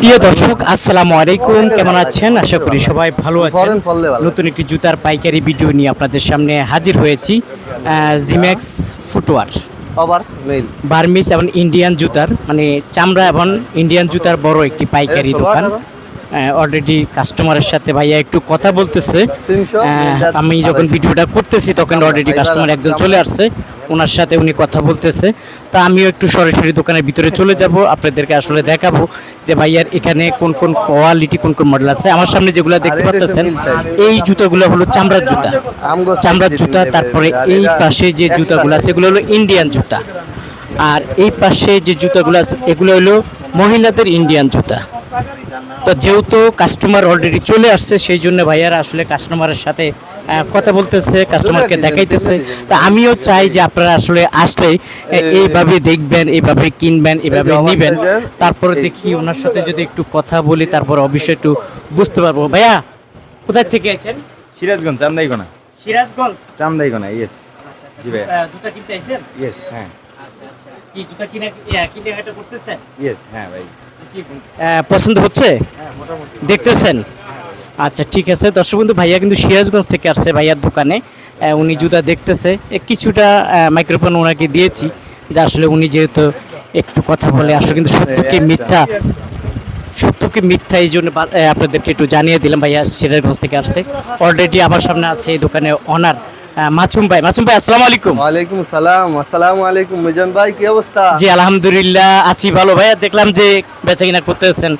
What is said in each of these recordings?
প্রিয় দর্শক আসসালামু আলাইকুম। কেমন আছেন? আশা করি সবাই ভালো আছেন। নতুন একটি জুতার পাইকারি ভিডিও নিয়ে আপনাদের সামনে হাজির হয়েছি জিম্যাক্স ফুটওয়ার বার্মিস এবং ইন্ডিয়ান জুতার মানে চামড়া এবং ইন্ডিয়ান জুতার বড় একটি পাইকারি দোকান। অলরেডি কাস্টমারের সাথে ভাইয়া একটু কথা বলতেছে। আমি যখন ভিডিওটা করতেছি তখন অলরেডি কাস্টমার একজন চলে আসছে ওনার সাথে উনি কথা বলতেছে। তা আমিও একটু সরাসরি দোকানের ভিতরে চলে যাব আপনাদেরকে আসলে দেখাবো যে ভাইয়ার এখানে কোন কোন কোয়ালিটি কোন কোন মডেল আছে। আমার সামনে যেগুলো দেখতে পাচ্ছেন এই জুতাগুলো হলো চামড়ার জুতা। চামড়ার জুতা তারপরে এই পাশে যে জুতাগুলো আছে। এগুলো হলো ইন্ডিয়ান জুতা। আর এই পাশে যে জুতাগুলো আছে এগুলো হলো মহিলাদের ইন্ডিয়ান জুতা। তো যেহেতু কাস্টমার অলরেডি চলে আসছে সেই জন্য ভাইয়ারা আসলে কাস্টমারের সাথে কথা বলতেছে কাস্টমারকে দেখাইতেছে। তা আমিও চাই যে আপনারা আসলে আসলে এইভাবে দেখবেন এইভাবে কিনবেন এইভাবে নেবেন। তারপরে দেখি ওনার সাথে যদি একটু কথা বলি তারপর অবশ্যই একটু বুঝতে পারব। ভাইয়া কোথায় থেকে আছেন সিরাজগঞ্জ চান্দাইগোনা। সিরাজগঞ্জ? চান্দাইগোনা ইয়েস জি ভাই জুতা কিনতে আইছেন? ইয়েস হ্যাঁ। আচ্ছা আচ্ছা। কি জুতা কিনে করতেছেন? ইয়েস হ্যাঁ ভাই। পছন্দ হচ্ছে? দেখতেছেন? আচ্ছা ঠিক আছে। দর্শক বন্ধু ভাইয়া কিন্তু সিরাজগঞ্জ থেকে আসছে ভাইয়ার দোকানে। উনি জুতা দেখতেছে। কিছুটা মাইক্রোফোন ওনাকে দিয়েছি যে আসলে উনি যেহেতু একটু কথা বলে আসলে কিন্তু সত্যকে মিথ্যা সত্যকে মিথ্যা এই জন্য আপনাদেরকে একটু জানিয়ে দিলাম ভাইয়া সিরাজগঞ্জ থেকে আসছে। অলরেডি আমার সামনে আছে এই দোকানে অনার মাসুম ভাই। মাসুম ভাই আসসালামু আলাইকুম। ওয়ালাইকুম সালাম। আসসালামু আলাইকুম মিজান ভাই কি অবস্থা? জি আলহামদুলিল্লাহ আছি ভালো। ভাইয়া দেখলাম যে বেচা কিনা করতেছেন।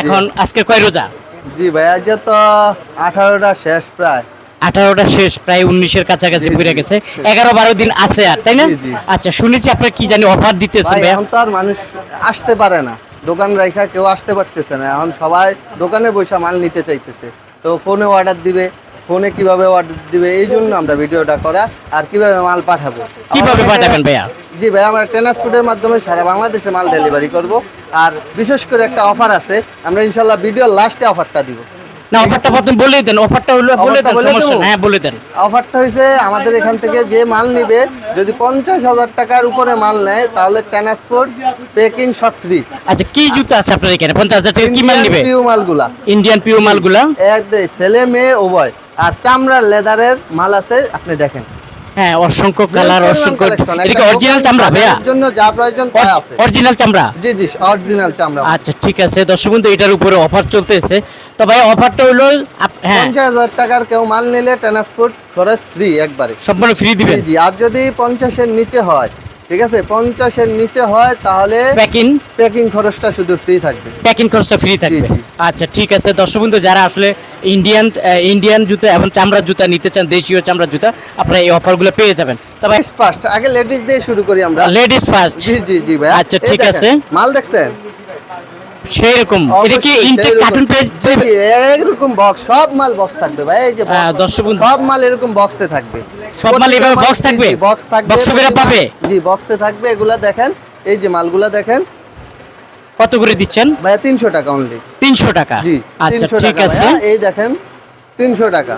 এখন আজকে কয় রোজা? জি ভাই আজ তো আঠারোটা শেষ প্রায়। আঠারোটা শেষ প্রায় উনিশের কাছাকাছি পড়ে গেছে। এগারো বারো দিন আছে আর তাই না। আচ্ছা শুনেছি আপনার কি জানি অফার দিতেছেন ভাইয়া। এখন তো আর মানুষ আসতে পারে না। দোকান রাইখা কেউ আসতে পারতেছে না। এখন সবাই দোকানে বসে মাল নিতে চাইতেছে। তো ফোনে অর্ডার দিবে ফোনে কীভাবে অর্ডার দিবে এই জন্য আমরা ভিডিওটা করা আর কীভাবে মাল পাঠাবো। কীভাবে পাঠাবেন ভাইয়া? জি ভাই আমরা ট্রান্সপোর্টের মাধ্যমে সারা বাংলাদেশে মাল ডেলিভারি করব। আর বিশেষ করে একটা অফার আছে আমরা ইনশাল্লাহ ভিডিওর লাস্টে অফারটা দিব। না অফারটা প্রথম বলে দেন অফারটা হলো বলে দেন সমস্যা হ্যাঁ বলে দেন। অফারটা হয়েছে আমাদের এখান থেকে যে মাল নেবে যদি পঞ্চাশ হাজার টাকার উপরে মাল নেয় তাহলে ট্রান্সপোর্ট পেকিং সব ফ্রি আচ্ছা কি জুতো আছে আপনার এখানে? পঞ্চাশ হাজার টাকা কি মাল নিবে? পিউ মালগুলা। ইন্ডিয়ান পিও মালগুলা? এক ছেলে মেয়ে উভয়। আর চামড়ার লেদারের মাল আছে আপনি দেখেন। হ্যাঁ অসংখ্য কালার অসংখ্য এটা কি অরিজিনাল চামড়া ভাইয়া। জন্য যা প্রয়োজন তা আছে। অরিজিনাল চামড়া? জি জি অরিজিনাল চামড়া। আচ্ছা ঠিক আছে। দর্শক বন্ধু এটার উপরে অফার চলতেছে। তো ভাই অফারটা হলো হ্যাঁ। পঞ্চাশ হাজার টাকার কেউ মাল নিলে ট্রান্সপোর্ট খরচ ফ্রি একবারে। সম্পূর্ণ ফ্রি দিবেন। জি আর যদি পঞ্চাশের নিচে হয় ঠিক আছে পঞ্চাশের নিচে হয় তাহলে প্যাকিং প্যাকিং খরচটা শুধু ফ্রি থাকবে। প্যাকিং খরচটা ফ্রি থাকবে। আচ্ছা ঠিক আছে দর্শক বন্ধু যারা আসলে ইন্ডিয়ান ইন্ডিয়ান জুতা এবং চামড়ার জুতা নিতে চান দেশীয় চামড়ার জুতা আপনারা এই অফারগুলো পেয়ে যাবেন। তবে ফার্স্ট আগে লেডিস দিয়ে শুরু করি আমরা। লেডিস ফার্স্ট জি জি জি ভাই আচ্ছা, ঠিক আছে। মাল দেখছেন? সেই রকম এটা কি ইনটেক কার্টুন পেজ এরকম বক্স সব মাল বক্স থাকবে ভাই এই যে হ্যাঁ, দর্শক। সব মাল এরকম বক্সে থাকবে। সব মাল এভাবে বক্স থাকবে? বক্স থাকবে বক্স পাবে? জি বক্সে থাকবে এগুলা দেখেন এই যে মালগুলা দেখেন। কত করে দিচ্ছেন? ভাইয়া তিনশো টাকা অনলি তিনশো টাকা? জি আচ্ছা ঠিক আছে। এই দেখেন তিনশো টাকা।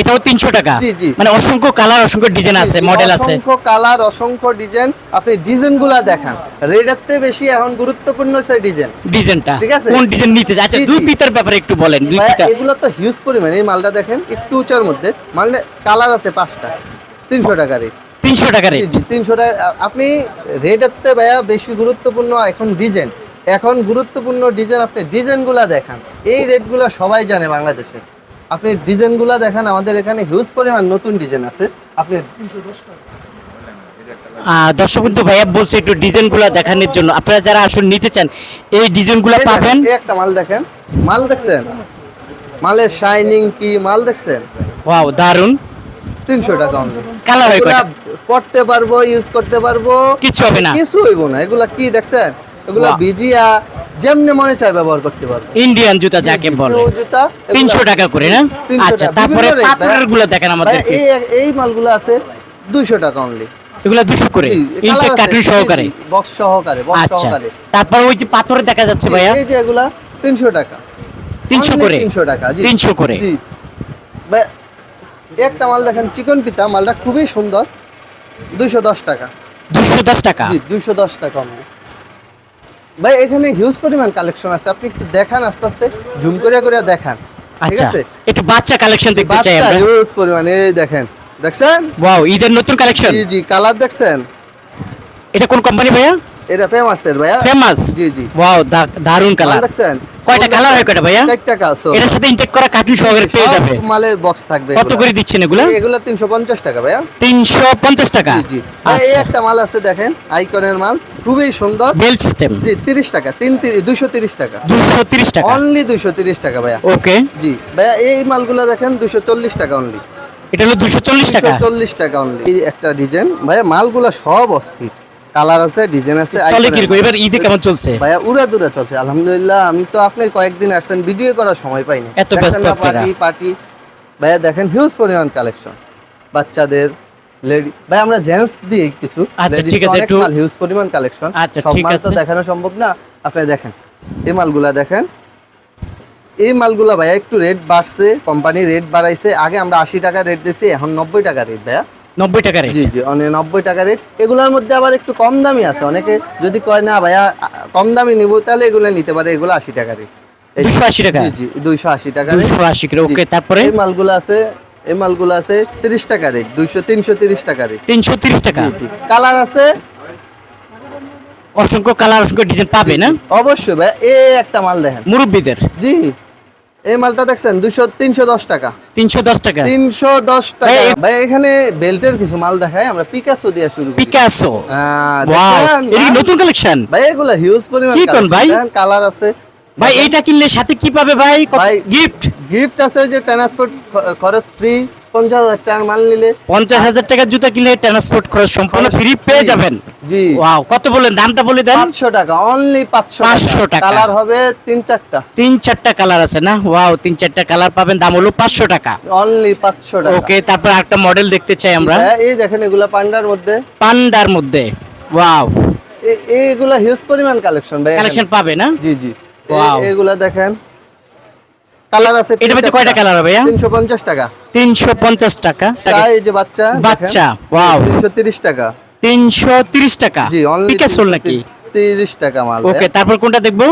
এটাও তিনশো টাকা। মানে অসংখ্য কালার অসংখ্য ডিজাইন আছে মডেল আছে। অসংখ্য কালার অসংখ্য ডিজাইন আপনি ডিজাইনগুলা দেখান রেডের চেয়ে বেশি এখন গুরুত্বপূর্ণ হচ্ছে ডিজাইন ডিজাইনটা ঠিক আছে? কোন ডিজাইন নিতে? আচ্ছা। দুই পিতার ব্যাপারে একটু বলেন দুই পিতা। এগুলো তো হিউজ পরিমাণ। এই মালটা দেখেন একটু উঁচার মধ্যে। মালটা কালার আছে পাঁচটা। তিনশো টাকা রেট তিনশো টাকা রেট তিনশো টাকা। আপনি চেয়ে ভাইয়া বেশি গুরুত্বপূর্ণ এখন ডিজাইন এখন গুরুত্বপূর্ণ ডিজাইন আপনি ডিজাইনগুলা দেখান। এই রেটগুলো সবাই জানে বাংলাদেশে। আপনি ডিজাইনগুলা দেখেন আমাদের এখানে হিউজ পরিমাণ নতুন ডিজাইন আছে। আপনি দর্শক বন্ধু ভাইয়া বলছে একটু ডিজাইনগুলো দেখানোর জন্য। আপনারা যারা আসলে নিতে চান এই ডিজাইনগুলো পাবেন। একটা মাল দেখেন। মাল দেখছেন? মালের শাইনিং কি মাল দেখছেন? ওয়াও দারুণ তিনশো টাকা অনলি Colour হয়? পড়তে পারব ইউজ করতে পারব। কিচ্ছু হবে না। কিছু হইব না। এগুলা কি দেখছেন? এগুলা। ভিজিয়া যেমনি মনে চায় ব্যবহার করতে পারব। ইন্ডিয়ান জুতা যাকে বলে। জুতা, এগুলা- তিনশো টাকা করে না? আচ্ছা তারপরে গুলো দেখেন ভাই, আমাদেরকে এই এই মালগুলো আছে দুইশো টাকা অনলি এগুলো দুশো করে। ইনটেক কার্টুন সহকারে। বক্স সহকারে বক্স আচ্ছা। সহকারে। তারপর ওই যে পাথরে দেখা যাচ্ছে ভাইয়া। এই যে এগুলা তিনশো টাকা। তিনশো করে? তিনশো টাকা জি। তিনশো করে? জি। একটা মাল দেখেন চিকন পিতা মালটা খুবই সুন্দর। দুইশো দশ টাকা। দুশো দশ টাকা? জি টাকা only। ভাই এখানে হিউজ পরিমাণ কালেকশন আছে। আপনি একটু দেখান আস্তে আস্তে জুম করে করে দেখান। ঠিক আচ্ছা আছে? একটু বাচ্চা কালেকশন দেখতে চাই আমরা। হিউজ পরিমাণ এই দেখেন। দেখছেন? ওয়াও ঈদের নতুন কালেকশন জি জি কালার দেখছেন? এটা কোন কোম্পানি ভাইয়া? এটা ফেমাস এর ভাইয়া। ফেমাস জি জি। ওয়াও দারুণ কালার দেখছেন? কয়টা কালার হয় কয়টা ভাইয়া? চারটা কাজ এটার সাথে ইনটেক করা কার্টুন সহকারে পেয়ে যাবে। মালের বক্স থাকবে কত করে দিচ্ছেন এগুলা? এগুলো তিনশো পঞ্চাশ টাকা ভাইয়া। তিনশো পঞ্চাশ টাকা? জি এই আচ্ছা। একটা মাল আছে দেখেন আইকনের মাল খুবই সুন্দর। বেল সিস্টেম জি তিরিশ টাকা তিন দুইশো তিরিশ টাকা। দুশো তিরিশ টাকা? অনলি দুইশো তিরিশ টাকা ভাইয়া। ওকে জি ভাইয়া এই মালগুলো দেখেন দুশো চল্লিশ টাকা অনলি এটা হলো দুশো চল্লিশ টাকা? চল্লিশ টাকা অনলি এই একটা ডিজাইন ভাইয়া মালগুলো সব অস্থির। কালার আছে ডিজাইন আছে চলে কীরকম? আছে। এবার ঈদে কেমন চলছে? ভাইয়া উড়া দুরা চলছে আলহামদুলিল্লাহ। আমি তো আপনি কয়েকদিন আসছেন ভিডিও করার সময় পাইনি। এত ব্যস্ত পার্টি পার্টি ভাইয়া দেখেন হিউজ পরিমাণ কালেকশন বাচ্চাদের লেডি ভাই আমরা জেন্টস দিই কিছু। আচ্ছা, ঠিক আছে, একটু- হিউজ পরিমাণ কালেকশন আচ্ছা, ঠিক মাল আছে। দেখানো সম্ভব না। আপনি দেখেন এই মালগুলা দেখেন। এই মালগুলা ভাইয়া একটু রেট বাড়ছে কোম্পানি রেট বাড়াইছে। আগে আমরা আশি টাকা রেট দিছি এখন নব্বই টাকা রেট ভাইয়া। নব্বই টাকা রেট জি জি অনেক নব্বই টাকা রেট এগুলোর মধ্যে আবার একটু কম দামি আছে। অনেকে যদি কয় না ভাইয়া কম দামি নিব তাহলে এগুলো নিতে পারে। এগুলো আশি টাকা রেট দুশো আশি টাকা? জি দুইশো আশি টাকা দুশো আশি ওকে তারপরে? এই মালগুলো আছে এই মালগুলো আছে তিরিশ টাকা রেট দুইশো তিনশো তিরিশ টাকা রেট তিনশো তিরিশ টাকা? কালার আছে? অসংখ্য কালার অসংখ্য ডিজাইন পাবে না? অবশ্যই ভাই এই একটা মাল দেখেন। মুরব্বীদের? জি। এই মালটা দেখছেন দুশো তিনশো দশ টাকা। তিনশো দশ টাকা। তিনশো দশ টাকা। ভাই, এখানে বেল্টের কিছু মাল দেখায় আমরা পিকাসো দিয়ে শুরু পিকাসো হ্যাঁ, নতুন কালেকশন ভাই এগুলো হিউজ পরিমাণ কি কোন ভাই? কালার আছে। ভাই এটা কিনলে সাথে কি পাবে ভাই? ভাই, গিফট গিফট আছে যে ট্রান্সপোর্ট খরচ ফ্রি পঞ্চাশ হাজার টাকার মাল নিলে পঞ্চাশ হাজার টাকার জুতা কিনলে ট্রান্সপোর্ট খরচ সম্পূর্ণ ফ্রি পেয়ে যাবেন। জি। ওয়াও কত বলেন দামটা বলে দেন। পাঁচশো টাকা অনলি পাঁচশো 500 টাকা। কালার হবে তিন চারটা। তিন চারটা কালার আছে না? ওয়াও তিন চারটা কালার পাবেন। দাম হলো পাঁচশো টাকা। অনলি পাঁচশো টাকা। ওকে তারপর একটা মডেল দেখতে চাই আমরা। এই দেখেন এগুলা পান্ডার মধ্যে। পান্ডার মধ্যে। ওয়াও এ- এইগুলা হিউজ পরিমাণ কালেকশন ভাই কালেকশন পাবে না? জি জি. এগুলা দেখেন। কালার আছে কয়টা কালার হবে টাকা। এই যে বাচ্চা বাচ্চা, টাকা। টাকা জি অনলি পিকাসোল নাকি? তিরিশ টাকা মাল ওকে তারপর কোনটা দেখব?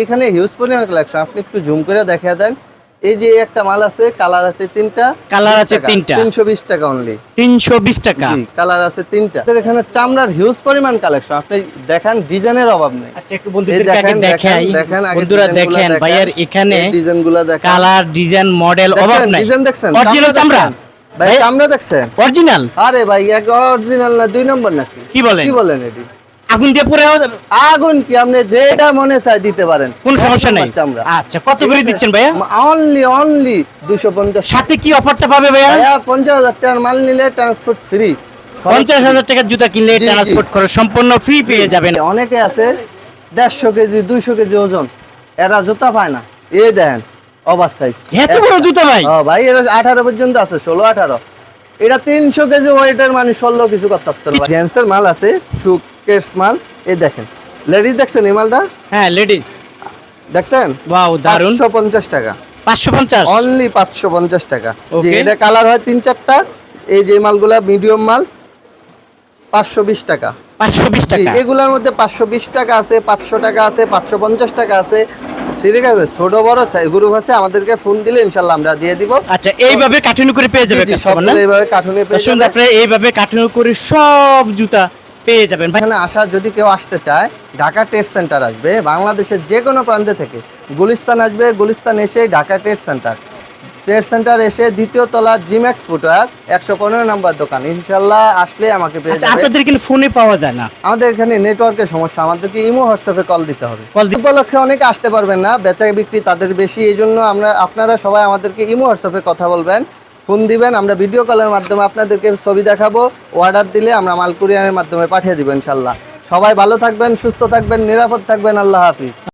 এখানে হিউজ পরিমাণ কালেকশন আপনি একটু জুম করে দেখা দেন। এই যে একটা মাল আছে কালার আছে তিনটা Colour আছে তিনটা। তিনশো বিশ টাকা অনলি তিনশো বিশ টাকা। কালার আছে তিনটা। এখানে চামড়ার হিউজ পরিমাণ কালেকশন আপনি দেখান ডিজাইনের অভাব নেই। আচ্ছা একটু বন্ধুদেরকে দেখেন, দেখাই। দেখেন, দেখেন, বন্ধুরা। ভাইয়ার এখানে ডিজাইনগুলো দেখেন। কালার ডিজাইন মডেল অভাব নাই। ডিজাইন দেখছেন? অরিজিনাল চামড়া ভাই চামড়া দেখছেন? অরিজিনাল আরে ভাই এক অরিজিনাল না দুই নম্বর নাকি? কি বলেন? কি বলেন এটি? আগুন দিয়ে পরে আগুন কি আপনি যেটা মনে চাই দিতে পারেন। কোন সমস্যা নাই। আচ্ছা কত করে দিচ্ছেন ভাইয়া? অনলি অনলি দুশো পঞ্চাশ। সাথে কি অফারটা পাবে ভাইয়া? ভাইয়া পঞ্চাশ হাজার টাকার মাল নিলে ট্রান্সপোর্ট ফ্রি পঞ্চাশ হাজার টাকার জুতা কিনলে। ট্রান্সপোর্ট খরচ সম্পূর্ণ ফ্রি পেয়ে যাবেন। অনেকে আছে দেড়শো কেজি দুইশো কেজি ওজন। এরা জুতা পায় না। এই দেখেন ওভার সাইজ এত বড় জুতা ভাই? ও ভাই এটা আঠারো পর্যন্ত আছে ষোলো আঠারো। এটা তিনশো কেজি ওয়েটের মানুষ ষোলো কিছু করতে পারতো জেন্টসের মাল আছে সুকেস মাল। এই দেখেন। লেডিস দেখছেন এই মালটা? হ্যাঁ লেডিস দেখছেন? ওয়াও দারুণ পাঁচশো পঞ্চাশ টাকা। পাঁচশো পঞ্চাশ? অনলি পাঁচশো পঞ্চাশ টাকা। যে এটা কালার হয় তিন চারটা এই যে মালগুলা মিডিয়াম মাল পাঁচশো বিশ টাকা। পাঁচশো বিশ জি, টাকা। এগুলোর মধ্যে পাঁচশো বিশ টাকা আছে পাঁচশো টাকা আছে পাঁচশো পঞ্চাশ টাকা আছে। ঠিক আছে ছোট বড় গ্রুপ আছে আমাদেরকে ফোন দিলে ইনশাল্লাহ আমরা দিয়ে দিব। আচ্ছা এইভাবে কার্টুন করে পেয়ে যাবে কাস্টমার না? এইভাবে কার্টুনে পেয়ে যাবে। এইভাবে কার্টুন করে সব জুতা পেয়ে যাবেন। এখানে আসা যদি কেউ আসতে চায় ঢাকা টেস্ট সেন্টার আসবে বাংলাদেশের যে কোনো প্রান্তে থেকে। গুলিস্তান আসবে গুলিস্তান এসে Dhaka test centre. Test centre এসে দ্বিতীয় তলা জিম্যাক্স ফুটওয়ার একশো পনেরো নম্বর দোকান। ইনশাল্লাহ আসলে আমাকে পেয়ে আচ্ছা যাবে আপনাদের কিন্তু ফোনে পাওয়া যায় না? আমাদের এখানে নেটওয়ার্কের সমস্যা আমাদেরকে ইমো হোয়াটসঅ্যাপে কল দিতে হবে। কল উপলক্ষে অনেকে আসতে পারবেন না বেচা বিক্রি তাদের বেশি এই জন্য আমরা আপনারা সবাই আমাদেরকে ইমো হোয়াটসঅ্যাপে কথা বলবেন। ফোন দিবেন, আমরা ভিডিও কলের মাধ্যমে আপনাদেরকে ছবি দেখাবো অর্ডার দিলে আমরা মাল কুরিয়ারের মাধ্যমে পাঠিয়ে দিব ইনশাল্লাহ। সবাই ভালো থাকবেন, সুস্থ থাকবেন, নিরাপদ থাকবেন, আল্লাহ হাফিজ।